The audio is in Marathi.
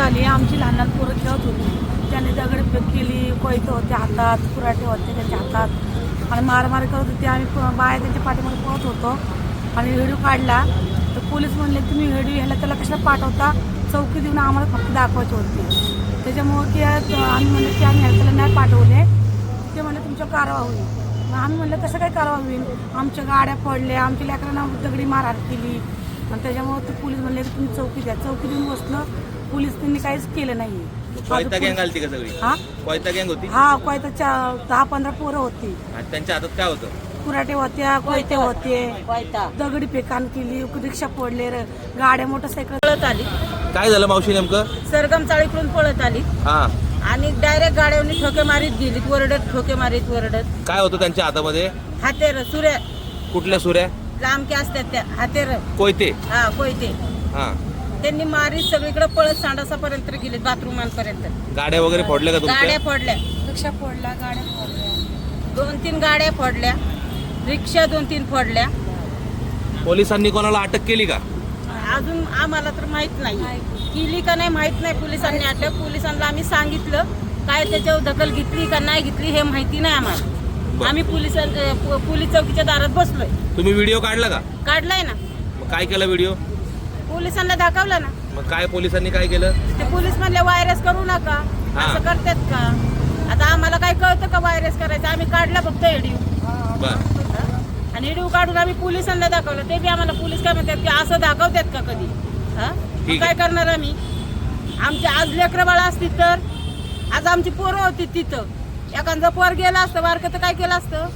झाली आमची लहान लहान पोरं खेळत होती. त्याने दगड केली कोयत होते हातात कुराटे होते त्याच्या हातात. आणि मारमार करत होते. आम्ही बाया त्यांच्या पाठीमध्ये पळत होतो. आणि व्हिडिओ काढला. तर पोलीस म्हणले तुम्ही व्हिडिओ ह्याला त्याला कशाला पाठवता? चौकी देऊन आम्हाला फक्त दाखवायची होती. त्याच्यामुळं की आम्ही म्हणलं की आम्ही ह्याला त्याला नाही पाठवले. ते म्हणलं तुमच्या कारवा होईल. मग आम्ही म्हणलं कसं काय कारवा होईल? आमच्या गाड्या पडल्या. आमच्या लेकरांना दगडी मारहाण केली. आणि त्याच्यामुळे ते पोलीस म्हणले की तुम्ही चौकी द्या. चौकी देऊन बसलं. पोलीस त्यांनी काहीच केलं नाही. कोयता गँग आलती का सगळी? हा? कोयता गँग होती? हा दहा पंधरा पोरं होती. आणि त्यांच्या हातात काय होतं? कुराटे होत्या कोयते होते. दगडी फेकान केली रिक्षा फोडले र- गाड्या मोटरसायकल पळत आली. काय झालं मावशी नेमकं? सरगम चाळीकडून पळत आली. हा. आणि डायरेक्ट गाड्यावरनी ठोके मारीत गेली वरडत ठोके मारीत वरडत काय होतं त्यांच्या हातामध्ये? हातेर सुऱ्या. कुठल्या सुऱ्या? लांबक्या असतात त्या हातेर. कोयते? हा कोयते. हा. त्यांनी मारीत सगळीकडे पळत सांडासापर्यंत गेले बाथरूमांपर्यंत गाड्या वगैरे फोडल्या का गाड्या तुमच्या फोडल्या. रिक्षा फोडल्या गाड्या फोडल्या. दोन तीन गाड्या फोडल्या. रिक्षा दोन तीन फोडल्या. पोलिसांनी कोणाला अटक केली का? अजून आम्हाला तर माहीत नाही. केली का नाही माहीत नाही पोलिसांनी आटलं पोलिसांना आम्ही सांगितलं काय त्याच्यावर दखल घेतली का नाही घेतली हे माहिती नाही आम्हाला. आम्ही पोलिसां पोलीस चौकीच्या दारात बसलोय. तुम्ही व्हिडिओ काढला का? काढलाय ना. मग काय केलं व्हिडिओ? पोलिसांना दाखवला ना. मग काय पोलिसांनी काय केलं? ते पोलीस म्हणले व्हायरस करू नका. हा. असं करतात का? आता आम्हाला काय कळतं का व्हायरस करायचं? आम्ही काढला फक्त एडिओ. बर. आणि एडिओ काढून आम्ही पोलिसांना दाखवलं. ते बी आम्हाला पोलीस काय म्हणतात की असं दाखवतात का कधी? हा? मग ठीक काय. करणार आम्ही? आमची आज लेकरं बाळा असती तर? आज आमची पोरं होती तिथं. एखादा पोर गेला असतं बारकं तर काय केलं असतं